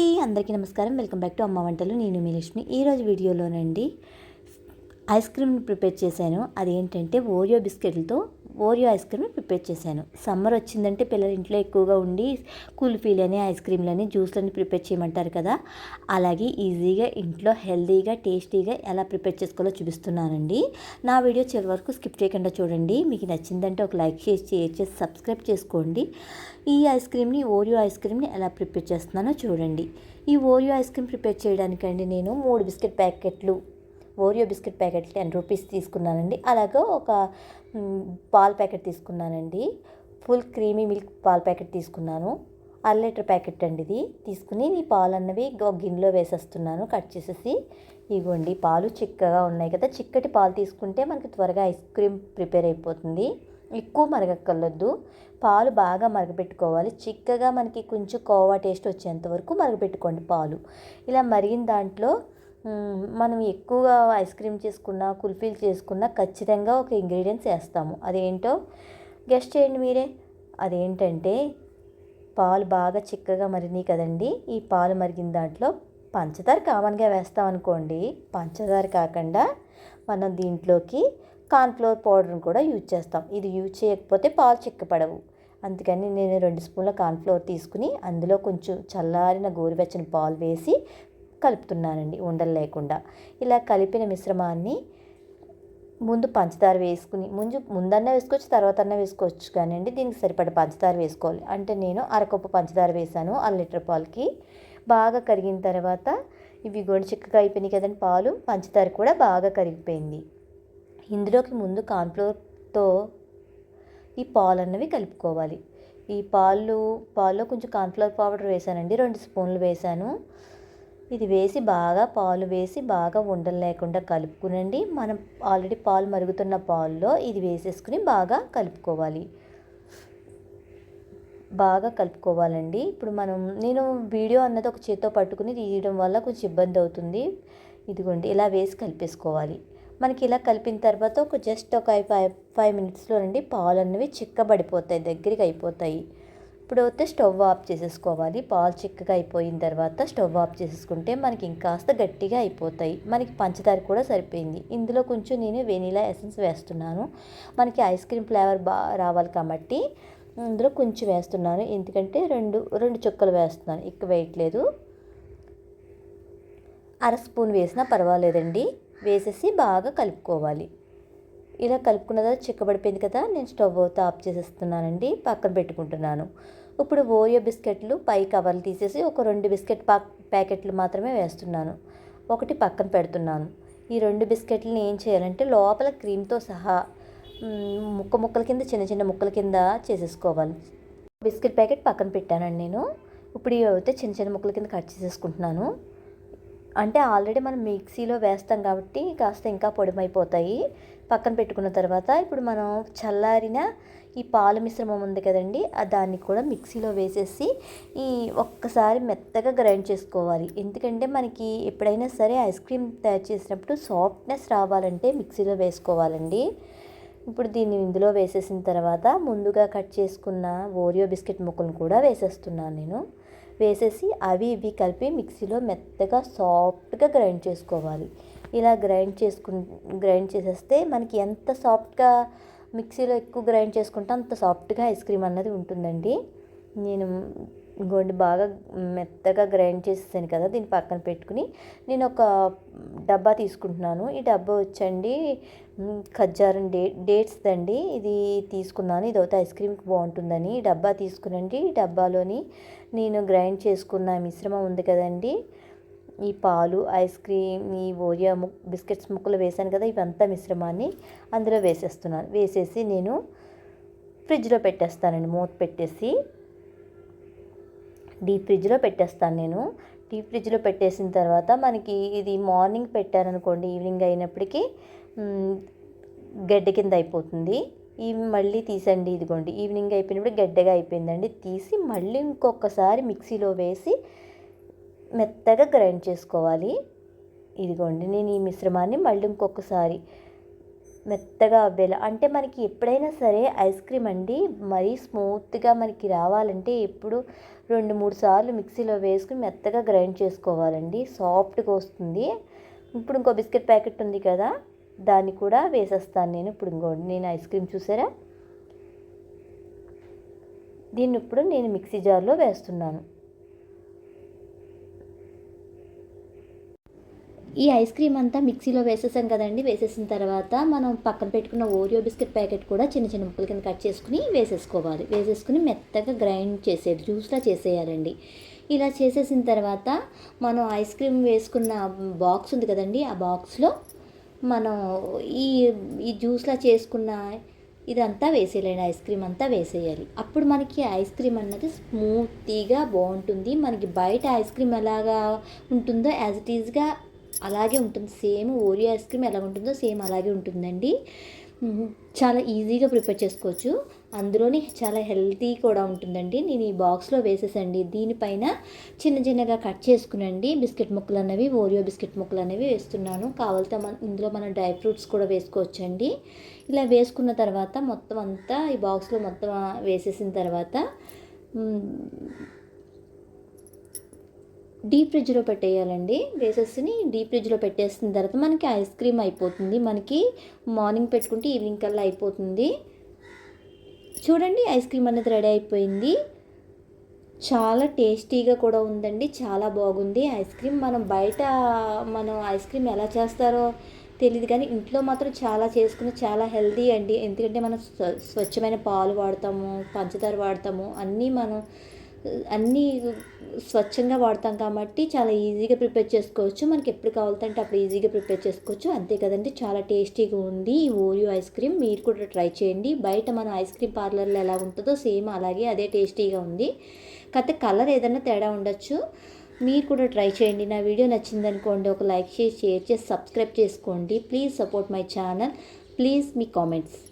అండి. అందరికీ నమస్కారం. వెల్కమ్ బ్యాక్ టు అమ్మ వంటలు. నేను మీ లక్ష్మి. ఈరోజు వీడియోలోనండి ఐస్ క్రీమ్ని ప్రిపేర్ చేశాను. అదేంటంటే ఓరియో బిస్కెట్లతో ఓరియో ఐస్ క్రీమ్ని ప్రిపేర్ చేశాను. సమ్మర్ వచ్చిందంటే పిల్లలు ఇంట్లో ఎక్కువగా ఉండి కుల్ఫీలని ఐస్ క్రీమ్లని జ్యూస్లని ప్రిపేర్ చేయమంటారు కదా. అలాగే ఈజీగా ఇంట్లో హెల్తీగా టేస్టీగా ఎలా ప్రిపేర్ చేసుకోవాలో చూపిస్తున్నానండి. నా వీడియో చివరి వరకు స్కిప్ చేయకుండా చూడండి. మీకు నచ్చిందంటే ఒక లైక్ చేసి షేర్ చేసి సబ్స్క్రైబ్ చేసుకోండి. ఈ ఐస్ క్రీమ్ని ఓరియో ఐస్ క్రీమ్ని ఎలా ప్రిపేర్ చేస్తున్నానో చూడండి. ఈ ఓరియో ఐస్ క్రీమ్ ప్రిపేర్ చేయడానికండి నేను మూడు బిస్కెట్ ప్యాకెట్లు Oreo biscuit packet ten rupees తీసుకున్నానండి. అలాగే ఒక పాల ప్యాకెట్ తీసుకున్నానండి. ఫుల్ క్రీమీ మిల్క్ పాల ప్యాకెట్ తీసుకున్నాను. అర లీటర్ ప్యాకెట్ అండి ఇది. తీసుకుని ఈ పాలు అన్నవి ఒక గిన్నెలో వేసేస్తున్నాను. కట్ చేసేసి ఇగోండి పాలు చిక్కగా ఉన్నాయి కదా. చిక్కటి పాలు తీసుకుంటే మనకి త్వరగా ఐస్ క్రీమ్ ప్రిపేర్ అయిపోతుంది. ఎక్కువ మరగక్కర్లొద్దు. పాలు బాగా మరగపెట్టుకోవాలి. చిక్కగా మనకి కొంచెం కోవా టేస్ట్ వచ్చేంత వరకు మరగపెట్టుకోండి పాలు. ఇలా మరిగిన దాంట్లో మనం ఎక్కువగా ఐస్ క్రీమ్ చేసుకున్నా కుల్ఫీలు చేసుకున్నా ఖచ్చితంగా ఒక ఇంగ్రీడియంట్స్ వేస్తాము. అదేంటో గెస్ట్ చేయండి మీరే. అదేంటంటే పాలు బాగా చిక్కగా మరినాయి కదండి. ఈ పాలు మరిగిన దాంట్లో పంచదార కామన్గా వేస్తాం అనుకోండి పంచదార కాకుండా మనం దీంట్లోకి కార్న్ఫ్లోర్ పౌడర్ని కూడా యూజ్ చేస్తాం. ఇది యూజ్ చేయకపోతే పాలు చిక్కపడవు. అందుకని నేను రెండు స్పూన్ల కార్న్ఫ్లోర్ తీసుకుని అందులో కొంచెం చల్లారిన గోరువెచ్చని పాలు వేసి కలుపుతున్నానండి ఉండలు లేకుండా. ఇలా కలిపిన మిశ్రమాన్ని ముందు పంచదార వేసుకుని ముందు ముందన్న వేసుకోవచ్చు తర్వాత అన్న వేసుకోవచ్చు కానివ్వండి దీనికి సరిపడ పంచదార వేసుకోవాలి. అంటే నేను అరకప్పు పంచదార వేసాను అర లీటర్ పాలకి. బాగా కరిగిన తర్వాత ఇవి గొండు చిక్కగా అయిపోయినాయి కదండి పాలు పంచదార కూడా బాగా కరిగిపోయింది. ఇందులోకి ముందు కాన్ఫ్లోర్తో ఈ పాలు అన్నవి కలుపుకోవాలి. ఈ పాలు పాల్లో కొంచెం కాన్ఫ్లోర్ పౌడర్ వేసానండి రెండు స్పూన్లు వేసాను. ఇది వేసి బాగా పాలు వేసి బాగా ఉండలు లేకుండా కలుపుకునండి. మనం ఆల్రెడీ పాలు మరుగుతున్న పాల్లో ఇది వేసేసుకుని బాగా కలుపుకోవాలి. బాగా కలుపుకోవాలండి. ఇప్పుడు మనం నేను వీడియో అన్నది ఒక చేత్తో పట్టుకుని తీయడం వల్ల కొంచెం ఇబ్బంది అవుతుంది. ఇదిగోండి ఇలా వేసి కలిపేసుకోవాలి. మనకి ఇలా కలిపిన తర్వాత ఒక జస్ట్ ఒక ఫైవ్ ఫైవ్ మినిట్స్లో అండి పాలు అన్నవి చిక్కబడిపోతాయి దగ్గరికి అయిపోతాయి. ఇప్పుడు అయితే స్టవ్ ఆఫ్ చేసేసుకోవాలి. పాలు చిక్కగా అయిపోయిన తర్వాత స్టవ్ ఆఫ్ చేసేసుకుంటే మనకి ఇంకాస్త గట్టిగా అయిపోతాయి. మనకి పంచదార కూడా సరిపోయింది. ఇందులో కొంచెం నేను వెనీలా ఎసెన్స్ వేస్తున్నాను. మనకి ఐస్ క్రీమ్ ఫ్లేవర్ బా రావాలి కాబట్టి ఇందులో కొంచెం వేస్తున్నాను. ఎందుకంటే రెండు రెండు చుక్కలు వేస్తున్నాను. ఎక్కువ వేయట్లేదు. అర స్పూన్ వేసినా పర్వాలేదండి. వేసేసి బాగా కలుపుకోవాలి. ఇలా కలుపుకున్న తర్వాత చిక్కబడిపోయింది కదా నేను స్టవ్ అవుతా ఆఫ్ చేసేస్తున్నానండి పక్కన పెట్టుకుంటున్నాను. ఇప్పుడు ఓరియో బిస్కెట్లు పై కవర్లు తీసేసి ఒక రెండు బిస్కెట్ పా ప్యాకెట్లు మాత్రమే వేస్తున్నాను. ఒకటి పక్కన పెడుతున్నాను. ఈ రెండు బిస్కెట్లని ఏం చేయాలంటే లోపల క్రీమ్తో సహా ముక్క ముక్కల కింద చిన్న చిన్న ముక్కల కింద చేసేసుకోవాలి. బిస్కెట్ ప్యాకెట్ పక్కన పెట్టానండి నేను. ఇప్పుడు ఇవి అయితే చిన్న చిన్న ముక్కల కింద కట్ చేసేసుకుంటున్నాను. అంటే ఆల్రెడీ మనం మిక్సీలో వేస్తాం కాబట్టి కాస్త ఇంకా పొడిమైపోతాయి. పక్కన పెట్టుకున్న తర్వాత ఇప్పుడు మనం చల్లారిన ఈ పాల మిశ్రమం ఉంది కదండి దాన్ని కూడా మిక్సీలో వేసేసి ఈ ఒక్కసారి మెత్తగా గ్రైండ్ చేసుకోవాలి. ఎందుకంటే మనకి ఎప్పుడైనా సరే ఐస్ క్రీమ్ తయారు చేసినప్పుడు సాఫ్ట్నెస్ రావాలంటే మిక్సీలో వేసుకోవాలండి. ఇప్పుడు దీన్ని ఇందులో వేసేసిన తర్వాత ముందుగా కట్ చేసుకున్న ఓరియో బిస్కెట్ ముక్కలను కూడా వేసేస్తున్నాను నేను. వేసేసి అవి ఇవి కలిపి మిక్సీలో మెత్తగా సాఫ్ట్గా గ్రైండ్ చేసుకోవాలి. ఇలా గ్రైండ్ చేసుకు గ్రైండ్ చేసేస్తే మనకి ఎంత సాఫ్ట్గా మిక్సీలో ఎక్కువ గ్రైండ్ చేసుకుంటే అంత సాఫ్ట్గా ఐస్ క్రీమ్ అన్నది ఉంటుందండి. నేను ఇంకోండి బాగా మెత్తగా గ్రైండ్ చేసేసాను కదా దీన్ని పక్కన పెట్టుకుని నేను ఒక డబ్బా తీసుకుంటున్నాను. ఈ డబ్బా వచ్చండి ఖజ్జారం డే డేట్స్ దండి. ఇది తీసుకున్నాను. ఇది అయితే ఐస్ క్రీమ్కి బాగుంటుందని. ఈ డబ్బా తీసుకునండి. ఈ డబ్బాలోని నేను గ్రైండ్ చేసుకున్న మిశ్రమం ఉంది కదండి. ఈ పాలు ఐస్ క్రీమ్ ఈ ఓరియా ము బిస్కెట్స్ ముక్కలు వేసాను కదా ఇవంతా మిశ్రమాన్ని అందులో వేసేస్తున్నాను. వేసేసి నేను ఫ్రిడ్జ్లో పెట్టేస్తానండి మూత పెట్టేసి. డీప్ ఫ్రిడ్జ్లో పెట్టేస్తాను నేను. డీప్ ఫ్రిడ్జ్లో పెట్టేసిన తర్వాత మనకి ఇది మార్నింగ్ పెట్టారనుకోండి ఈవినింగ్ అయినప్పటికీ గడ్డ కింద అయిపోతుంది. ఇవి మళ్ళీ తీసండి ఇదిగోండి. ఈవినింగ్ అయిపోయినప్పుడు గడ్డగా అయిపోయిందండి. తీసి మళ్ళీ ఇంకొకసారి మిక్సీలో వేసి మెత్తగా గ్రైండ్ చేసుకోవాలి. ఇదిగోండి నేను ఈ మిశ్రమాన్ని మళ్ళీ ఇంకొకసారి మెత్తగా అవ్వేలా అంటే మనకి ఎప్పుడైనా సరే ఐస్ క్రీమ్ అండి మరీ స్మూత్గా మనకి రావాలంటే ఎప్పుడు రెండు మూడు సార్లు మిక్సీలో వేసుకుని మెత్తగా గ్రైండ్ చేసుకోవాలండి. సాఫ్ట్గా వస్తుంది. ఇప్పుడు ఇంకో బిస్కెట్ ప్యాకెట్ ఉంది కదా దాన్ని కూడా వేసేస్తాను నేను. ఇప్పుడు ఇంకో నేను ఐస్ క్రీమ్ చూసారా? దీన్ని ఇప్పుడు నేను మిక్సీ జార్లో వేస్తున్నాను. ఈ ఐస్ క్రీమ్ అంతా మిక్సీలో వేసేసాం కదండి. వేసేసిన తర్వాత మనం పక్కన పెట్టుకున్న ఓరియో బిస్కెట్ ప్యాకెట్ కూడా చిన్న చిన్న ముక్కల కింద కట్ చేసుకుని వేసేసుకోవాలి. వేసేసుకుని మెత్తగా గ్రైండ్ చేసేది జ్యూస్లా చేసేయాలండి. ఇలా చేసేసిన తర్వాత మనం ఐస్ క్రీమ్ వేసుకున్న బాక్స్ ఉంది కదండి. ఆ బాక్స్లో మనం ఈ ఈ జ్యూస్లా చేసుకున్న ఇదంతా వేసేయాలండి. ఐస్ క్రీమ్ అంతా వేసేయాలి. అప్పుడు మనకి ఐస్ క్రీమ్ అన్నది స్మూతీగా బాగుంటుంది. మనకి బయట ఐస్ క్రీమ్ ఎలాగా ఉంటుందో యాజ్ ఇట్ ఈజ్గా అలాగే ఉంటుంది. సేమ్ ఓరియో ఐస్ క్రీమ్ ఎలా ఉంటుందో సేమ్ అలాగే ఉంటుందండి. చాలా ఈజీగా ప్రిపేర్ చేసుకోవచ్చు. అందులోని చాలా హెల్తీ కూడా ఉంటుందండి. నేను ఈ బాక్స్లో వేసేసండి. దీనిపైన చిన్న చిన్నగా కట్ చేసుకునండి. బిస్కెట్ ముక్కలు అనేవి ఓరియో బిస్కెట్ ముక్కలు అనేవి వేస్తున్నాను. కావాలితే మన ఇందులో మన డ్రై ఫ్రూట్స్ కూడా వేసుకోవచ్చండి. ఇలా వేసుకున్న తర్వాత మొత్తం అంతా ఈ బాక్స్లో మొత్తం వేసేసిన తర్వాత డీప్ ఫ్రిడ్జ్లో పెట్టేయాలండి. వేసేసి డీప్ ఫ్రిడ్జ్లో పెట్టేసిన తర్వాత మనకి ఐస్ క్రీమ్ అయిపోతుంది. మనకి మార్నింగ్ పెట్టుకుంటే ఈవినింగ్ కల్లా అయిపోతుంది. చూడండి ఐస్ క్రీమ్ అనేది రెడీ అయిపోయింది. చాలా టేస్టీగా కూడా ఉందండి. చాలా బాగుంది. ఐస్ క్రీమ్ మనం బయట మనం ఐస్ క్రీమ్ ఎలా చేస్తారో తెలియదు కానీ ఇంట్లో మాత్రం చాలా చేసుకుని చాలా హెల్తీ అండి. ఎందుకంటే మనం స్వచ్ఛమైన పాలు వాడతాము పంచదార వాడతాము. అన్నీ మనం అన్నీ స్వచ్ఛంగా వాడతాం కాబట్టి చాలా ఈజీగా ప్రిపేర్ చేసుకోవచ్చు. మనకి ఎప్పుడు కావాలంటే అప్పుడు ఈజీగా ప్రిపేర్ చేసుకోవచ్చు. అంతే కదండి. చాలా టేస్టీగా ఉంది ఈ ఓరియో ఐస్ క్రీమ్. మీరు కూడా ట్రై చేయండి. బయట మన ఐస్ క్రీమ్ పార్లర్లో ఎలా ఉంటుందో సేమ్ అలాగే అదే టేస్టీగా ఉంది. కాకపోతే కలర్ ఏదైనా తేడా ఉండొచ్చు. మీరు కూడా ట్రై చేయండి. నా వీడియో నచ్చింది అనుకోండి ఒక లైక్ చేసి షేర్ చేసి సబ్స్క్రైబ్ చేసుకోండి. Please support my channel. Please me comments.